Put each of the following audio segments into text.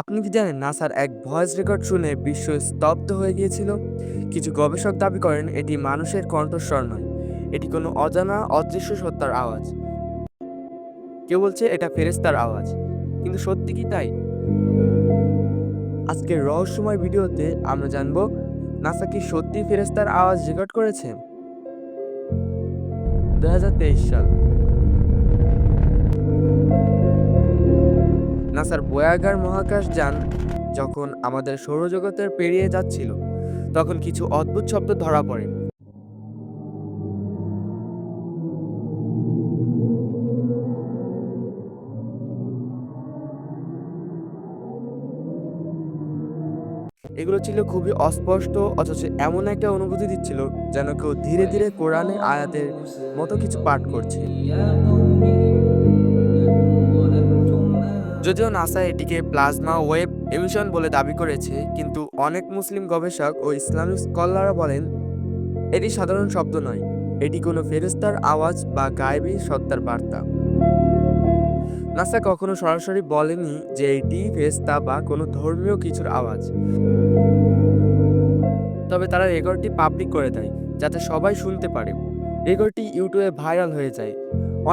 আপনি কি জানেন নাসার এক ভয়েস রেকর্ড শুনে বিশ্ব স্তব্ধ হয়ে গিয়েছিল? কিছু গবেষক দাবি করেন এটি মানুষের কণ্ঠস্বর নয়, এটি কোনো অজানা, অদৃশ্য সত্তার আওয়াজ। কেউ বলছে এটা ফেরেস্তার আওয়াজ, কিন্তু সত্যি কি তাই? আজকের রহস্যময় ভিডিওতে আমরা জানব, নাসা কি সত্যি ফেরেস্তার আওয়াজ রেকর্ড করেছে? দুহাজার তেইশ সাল। নাসার বোয়াগার মহাকাশ যান যখন আমাদের সৌরজগতের পেরিয়ে যাচ্ছিল, তখন কিছু অদ্ভুত শব্দ ধরা পড়ে। এগুলো ছিল খুবই অস্পষ্ট, অথচ এমন একটা অনুভূতি দিচ্ছিল যেন কেউ ধীরে ধীরে কোরআনে আয়াতের মতো কিছু পাঠ করছে। যদিও নাসা এটিকে প্লাজমা ওয়েব এমিশন বলে দাবি করেছে, কিন্তু অনেক মুসলিম গবেষক ও ইসলামিক স্কলাররা বলেন, এটি সাধারণ শব্দ নয়। এটি কোনো ফেরেস্তার আওয়াজ বা গায়েবী সত্তার বার্তা। নাসা কখনো সরাসরি বলেনি যে এটি ফেস্তা বা কোনো ধর্মীয় কিছুর আওয়াজ। তবে তারা রেকর্ডটি পাবলিক করে দেয়, যাতে সবাই শুনতে পারে। রেকর্ডটি ইউটিউবে ভাইরাল হয়ে যায়।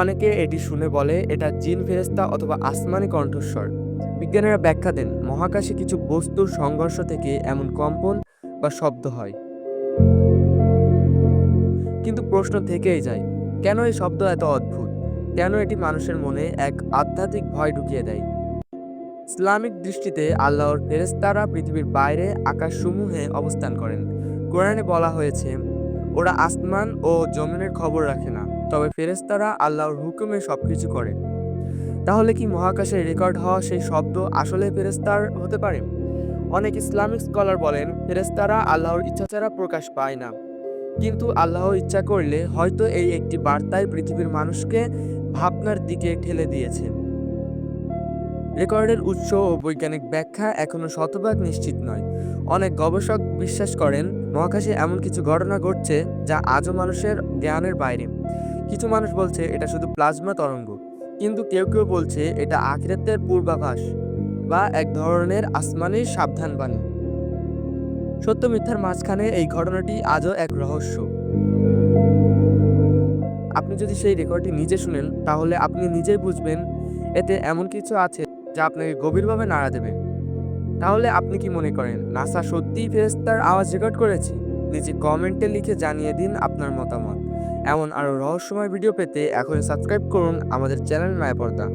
অনেকে এটি শুনে বলে, এটা জিন ফেরেস্তা অথবা আসমানি কণ্ঠস্বর। বিজ্ঞানীরা ব্যাখ্যা দেন, মহাকাশে কিছু বস্তুর সংঘর্ষ থেকে এমন কম্পন বা শব্দ হয়। কিন্তু প্রশ্ন থেকেই যায়, কেন এই শব্দ এত অদ্ভুত? কেন এটি মানুষের মনে এক আধ্যাত্মিক ভয় ঢুকিয়ে দেয়? ইসলামিক দৃষ্টিতে আল্লাহর ফেরেস্তারা পৃথিবীর বাইরে আকাশসমূহে অবস্থান করেন। কোরআনে বলা হয়েছে, ওরা আসমান ও জমিনের খবর রাখে না। তবে ফেরেস্তারা আল্লাহর হুকুমে সবকিছু করে তাহলে কি মহাকাশে রেকর্ড হওয়া সেই শব্দ আসলে ফেরেস্তার হতে পারে? অনেক ইসলামিক স্কলার বলেন ফেরেস্তারা আল্লাহর ইচ্ছা ছাড়া প্রকাশ পায় না। কিন্তু আল্লাহ ইচ্ছা করলে হয়তো এই একটি বার্তায় পৃথিবীর মানুষকে ভাবনার দিকে ঠেলে দিয়েছে। রেকর্ডের উৎস ও বৈজ্ঞানিক ব্যাখ্যা এখনও শতভাগ নিশ্চিত নয়। অনেক গবেষক বিশ্বাস করেন, মহাকাশে এমন কিছু ঘটনা ঘটছে যা আজও মানুষের জ্ঞানের বাইরে। কিছু মানুষ বলছে এটা শুধু প্লাজমা তরঙ্গ, কিন্তু কেউ কেউ বলছে এটা আখিরাতের পূর্বাভাস বা এক ধরনের আসমানের সাবধানবাণী। সত্য মিথ্যার মাঝখানে এই ঘটনাটি আজও এক রহস্য। আপনি যদি সেই রেকর্ডটি নিজে শুনেন, তাহলে আপনি নিজেই বুঝবেন এতে এমন কিছু আছে যা আপনাকে গভীরভাবে নাড়া দেবে। তাহলে আপনি কি মনে করেন, নাসা সত্যিই ফেরেস্তার আওয়াজ রেকর্ড করেছে? নিচে কমেন্টে লিখে জানিয়ে দিন আপনার মতামত। এমন আরও রহস্যময় ভিডিও পেতে এখনই সাবস্ক্রাইব করুন আমাদের চ্যানেল মায়াপর্দা